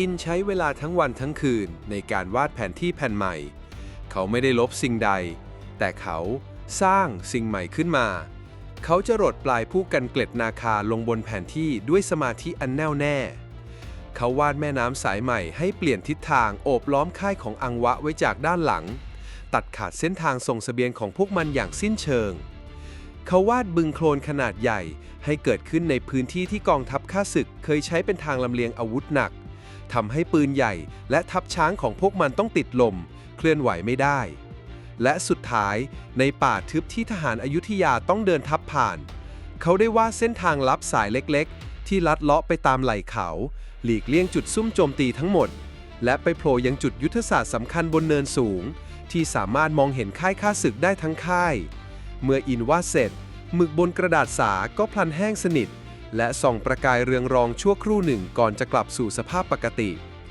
อินใช้เวลาทั้งวันทั้งคืนในการวาดแผนที่แผ่นใหม่ เขาไม่ได้ลบสิ่งใด แต่เขาสร้างสิ่งใหม่ขึ้นมา เขาจะรดปลายผู้กันเกล็ดนาคาลงบนแผนที่ด้วยสมาธิอันแน่วแน่ เขาวาดแม่น้ำสายใหม่ให้เปลี่ยนทิศทางโอบล้อมค่ายของอังวะไว้จากด้านหลัง ตัดขาดเส้นทางส่งเสบียงของพวกมันอย่างสิ้นเชิง เขาวาดบึงโคลนขนาดใหญ่ให้เกิดขึ้นในพื้นที่ที่กองทัพข้าศึกเคยใช้เป็นทางลำเลียงอาวุธหนัก ทำให้ปืนใหญ่และทัพช้างของพวกมันต้องติดลม เคลื่อนไหวไม่ได้ และสุดท้ายในป่าทึบที่ทหารอายุทยาต้องเดินทับผ่าน เขาได้ว่าเส้นทางลับสายเล็กๆ ที่ลัดเลาะไปตามไหล่เขา หลีกเลี่ยงจุดซุ่มโจมตีทั้งหมด และไปโผล่ยังจุดยุทธศาสตร์สำคัญบนเนินสูง ที่สามารถมองเห็นค่ายข้าศึกได้ทั้งค่าย เมื่ออินวาดเสร็จหมึกบนกระดาษสาก็พลันแห้งสนิท และส่องประกายเรืองรองชั่วครู่หนึ่งก่อนจะกลับสู่สภาพปกติ